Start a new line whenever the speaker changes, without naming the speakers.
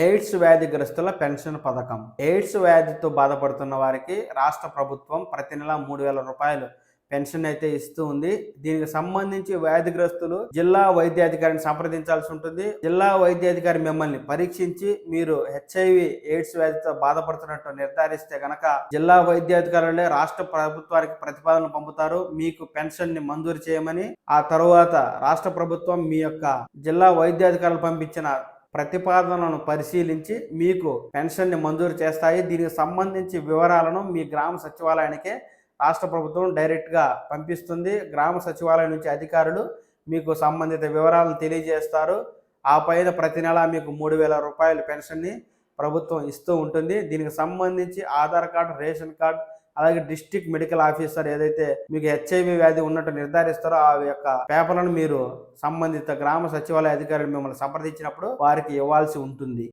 AIDS వ్యాధిగ్రస్తుల pension పథకం. AIDS వ్యాధితో బాధపడుతున్న వారికి రాష్ట్ర ప్రభుత్వం ప్రతి నెల మూడు వేల రూపాయలు పెన్షన్ అయితే ఇస్తూ ఉంది. దీనికి సంబంధించి వ్యాధిగ్రస్తులు జిల్లా వైద్యాధికారిని సంప్రదించాల్సి ఉంటుంది. జిల్లా వైద్యాధికారి మిమ్మల్ని పరీక్షించి మీరు హెచ్ఐవి ఎయిడ్స్ వ్యాధితో బాధపడుతున్నట్టు నిర్ధారిస్తే గనక జిల్లా వైద్యాధికారులే రాష్ట్ర ప్రభుత్వానికి ప్రతిపాదన పంపుతారు. మీకు పెన్షన్ని మంజూరు చేయమని ఆ తరువాత రాష్ట్ర ప్రభుత్వం మీ యొక్క జిల్లా వైద్యాధికారులు పంపించిన ప్రతిపాదనలను పరిశీలించి మీకు పెన్షన్ని మంజూరు చేస్తాయి. దీనికి సంబంధించి వివరాలను మీ గ్రామ సచివాలయానికే రాష్ట్ర ప్రభుత్వం డైరెక్ట్గా పంపిస్తుంది. గ్రామ సచివాలయం నుంచి అధికారులు మీకు సంబంధిత వివరాలను తెలియజేస్తారు. ఆ పైన ప్రతి నెల మీకు మూడు వేల రూపాయల పెన్షన్ని ప్రభుత్వం ఇస్తూ ఉంటుంది. దీనికి సంబంధించి ఆధార్ కార్డు రేషన్ కార్డు అలాగే డిస్టిక్ మెడికల్ ఆఫీసర్ ఏదైతే మీకు హెచ్ఐవి వ్యాధి ఉన్నట్టు నిర్ధారిస్తారో ఆ యొక్క పేపర్లను మీరు సంబంధిత గ్రామ సచివాలయ అధికారులు మిమ్మల్ని సంప్రదించినప్పుడు వారికి ఇవ్వాల్సి ఉంటుంది.